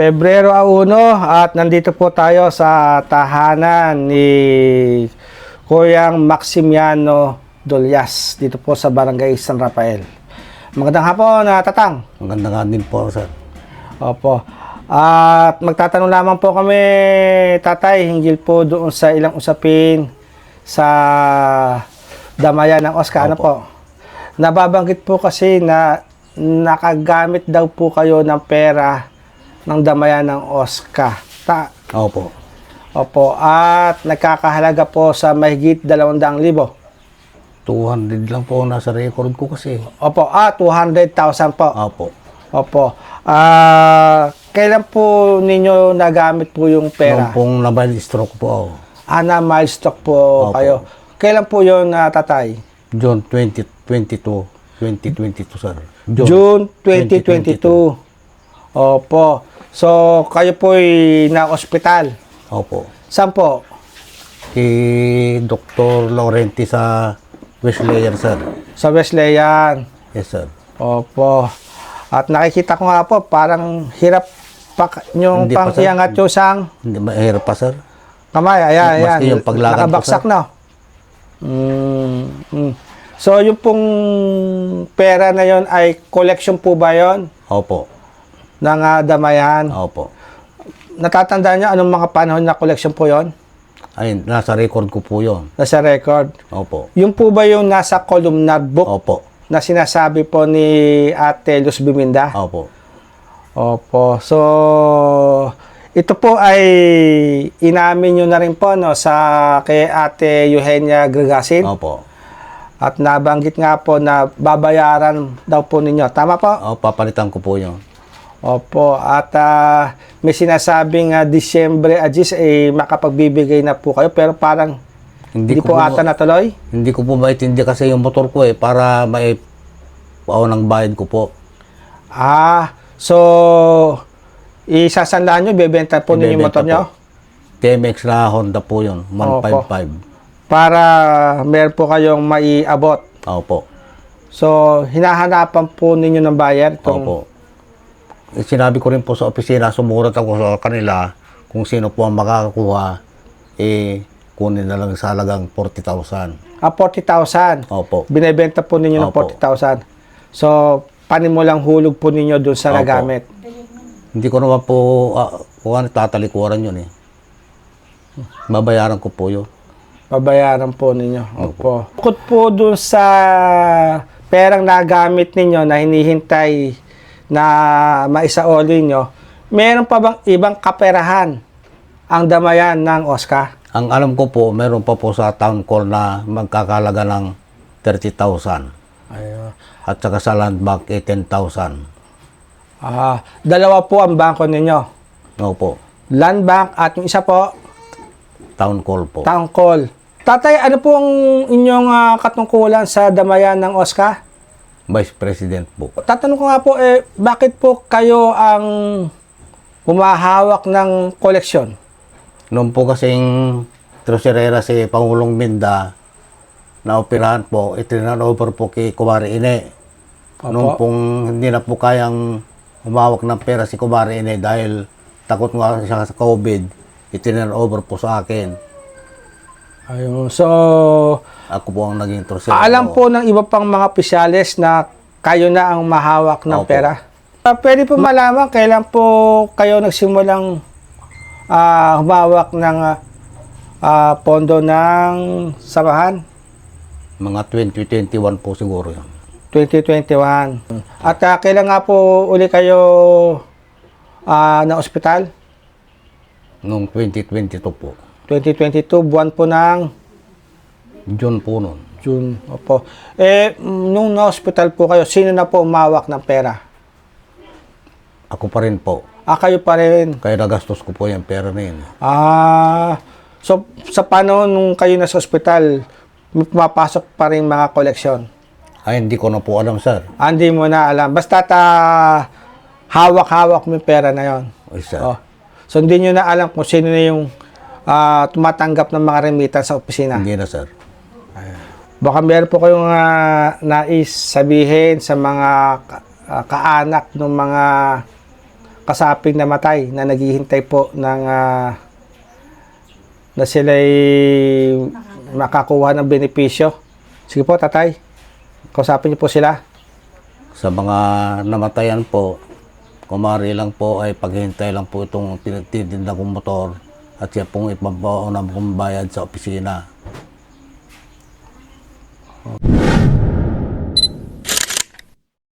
Pebrero 1 at nandito po tayo sa tahanan ni Kuyang Maximiano Dolyas dito po sa Barangay San Rafael. Magandang hapon na tatang. Maganda nga din po, sir. Opo. At magtatanong lamang po kami, tatay, hinggil po doon sa ilang usapin sa damayan ng Oscar. Ano po? Nababanggit po kasi na nakagamit daw po kayo ng pera ng damayan ng Oscar. Ta Opo. Opo. At nagkakahalaga po sa mahigit 200,000. 200 lang po nasa record ko kasi. Opo. Ah, 200,000 po. Opo. Opo. Ah, kailan po ninyo nagamit po yung pera? pong nabil stroke po ako. Ana milestone po Opo. kayo. Kailan po yun na tatay? June 2022. 2022, sir. June 2022. Opo. So, kayo po ay na-ospital. Opo. Saan po? Si Dr. Laurenti sa Wesleyan, sir. Sa Wesleyan. Yes, sir. Opo. At nakikita ko nga po, parang hirap pa yung Hindi pa, sir. pangkiangat yung sang Hindi mahirap pa, sir. kamay. Ayan, Maski ayan. yung paglakad po, Nakabaksak na. Mm, mm. So, yung pong pera na yon ay collection po ba yon Opo. Ng ah, damayan? Opo. Natatandaan niyo anong mga panahon na collection po yon Ay, nasa record ko po yun. Nasa record. Opo. Yung po ba yung nasa columnar book Opo. na sinasabi po ni Ate Luz Biminda? Opo. Opo. So, ito po ay inamin nyo na rin po no, sa kay Ate Eugenia Gregasin. Opo. At nabanggit nga po na babayaran daw po ninyo. Tama po? O, papalitan ko po yun. Opo. At ah, may sinasabing uh, Disyembre Agis eh makapagbibigay na po kayo pero parang hindi, Hindi, po ko po, ata natuloy. Hindi ko po maitindi kasi yung motor ko eh, para may pao ng bayad ko po. Ah, so isasandahan nyo, bebenta po ninyo yung motor nyo? TMX na Honda po yun, 155. Para meron po kayong maiabot. Opo. So, hinahanapan po ninyo ng bayar itong Opo. Eh, Sinabi ko rin po sa opisina, sumurat ako sa kanila kung sino po ang makakakuha, eh, kunin na lang sa halagang 40,000. ah, 40,000. Opo. Binebenta po ninyo ng Opo. 40,000. So, panimulang hulog po ninyo dun sa Opo. nagamit. Hindi ko naman po, ah, kung ano, tatalikuran yun eh. Babayaran ko po yun. Babayaran po ninyo. Opo. Bukod po dun sa perang nagamit ninyo na hinihintay na maisaoli nyo, meron pa bang ibang kaperahan ang damayan ng Oscar? Ang alam ko po, meron pa po sa town call na magkakalaga ng 30,000. Ayun. At saka sa land bank, eh, 10,000. Ah, dalawa po ang bangko ninyo. Opo. Land Bank at yung isa po, Town call po. Town Call. Tatay, ano po ang inyong ah, katungkulan sa damayan ng Oscar? Vice President po. Tatanong ko nga po, eh, bakit po kayo ang humahawak ng koleksyon? Noon po kasing tresurera si Pangulong Minda na operahan po, itinan over po kay Kumari Ine. Noon pong hindi na po kayang humawak ng pera si Kumari Ine dahil takot nga siya sa COVID, itinan over po sa akin. Ayun. So, Ako po ang naging tresurera. alam po ng iba pang mga opisyalis na kayo na ang mahawak ng Opo. pera. Ah, pwede po malaman kailan po kayo nagsimulang ah, humawak ng ah, ah, pondo ng samahan? Mga 2021 po siguro yun. 2021. At ah, kailan nga po uli kayo ah, na ospital? Noong 2022 po. 2022, buwan po ng June po noon. June. Opo. Eh, mm, nung na-hospital po kayo, sino na po umawak ng pera? Ako pa rin po. Ah, kayo pa rin. Kaya nagastos ko po yung pera na yun. Ah, so sa panahon nung kayo nasa ospital, may pumapasok pa rin mga koleksyon. Ay, hindi ko na po alam, sir. Ah, Hindi mo na alam. Basta ta hawak-hawak mo yung pera na yon. Ay, sir. Oh. So hindi nyo na alam kung sino na yung ah, tumatanggap ng mga remittance sa opisina. Hindi na, sir. Baka meron po kayong ah, nais sabihin sa mga ka- ah, kaanak ng mga kasaping namatay na naghihintay po ng ah, na sila'y makakuha ng benepisyo. Sige po, tatay. Kausapin niyo po sila. Sa mga namatayan po, kumari lang po ay paghintay lang po itong tinitindang kong motor at siya pong ipambaon ng bayad sa opisina.